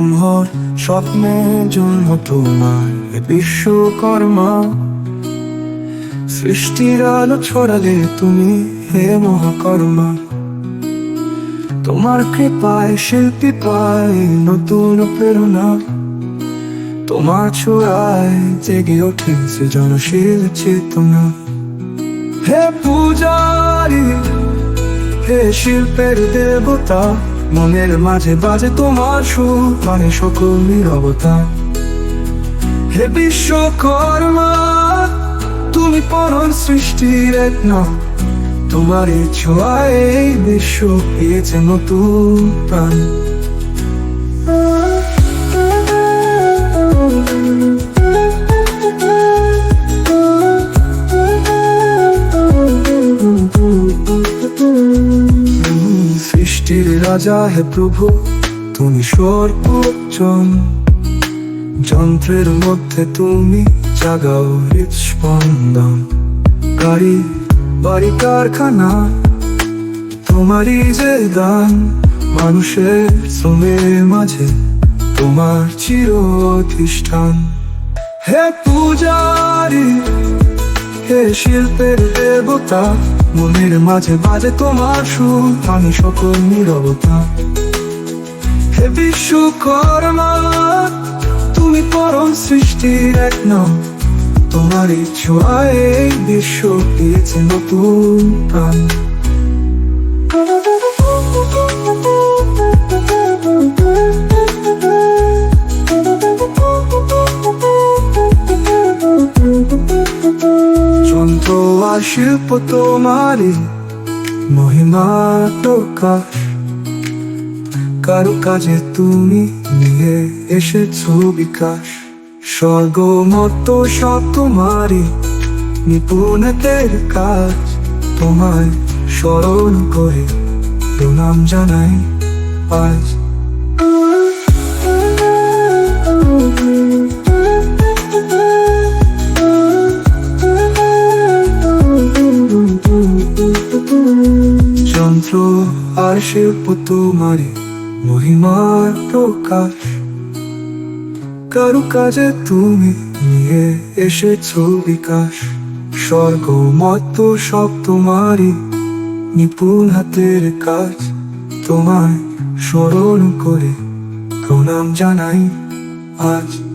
লম্হর স্বপ্নের জন্য তোমার বিশ্বকর্মা। সৃষ্টির আলো ছড়ালে তুমি হে মহাকর্মা। তোমার কৃপায় শিল্পী পায় নতুন প্রেরণা। তোমার ছোড়ায় জেগে ওঠে সৃজনশীল চেতনা। হে পূজারি, হে শিল্পের দেবতা মনের মাঝে বাজে তোমার সুর মানে সকল নিরবতার হে বিশ্বকর্মা, তুমি পরম সৃষ্টির এক নাম। তোমার এই ছোঁয়ায় বিশ্ব পেয়েছে নতুন প্রাণ। সৃষ্টির রাজা হে প্রভু, তুমি সর্বোচ্চম। যন্ত্রের মধ্যে তুমি জাগাও হৃদস্পন্দন গাড়ি, বাড়ি, কারখানা, তোমারই যে দান। মানুষের শ্রমের মাঝে তোমার চির অধিষ্ঠান হে পূজারি হে শিল্পের দেবতা। মনের মাঝে বাজে তোমার সুর, আমি সকল নিরবতা। হে বিশ্বকর্মা, তুমি পরম সৃষ্টির এক নাম। তোমার এই বিশ্ব পেয়েছে নতুন প্রাণ। শিল্প তোমারই, মহিমা প্রকাশ। কারও কাজে তুমি নিয়ে এসেছ বিকাশ। স্বর্গ মতো সব তোমারই নিপুণতের কাজ। তোমায় স্মরণ করে প্রণাম জানাই আজ। যন্ত্র আর শিল্প তোমারই মহিমার প্রকাশ। কারু কাজে তুমি নিয়ে এসেছ বিকাশ। স্বর্গ মত সব তোমারই নিপুণ হাতের কাজ। তোমায় স্মরণ করে প্রণাম জানাই আজ।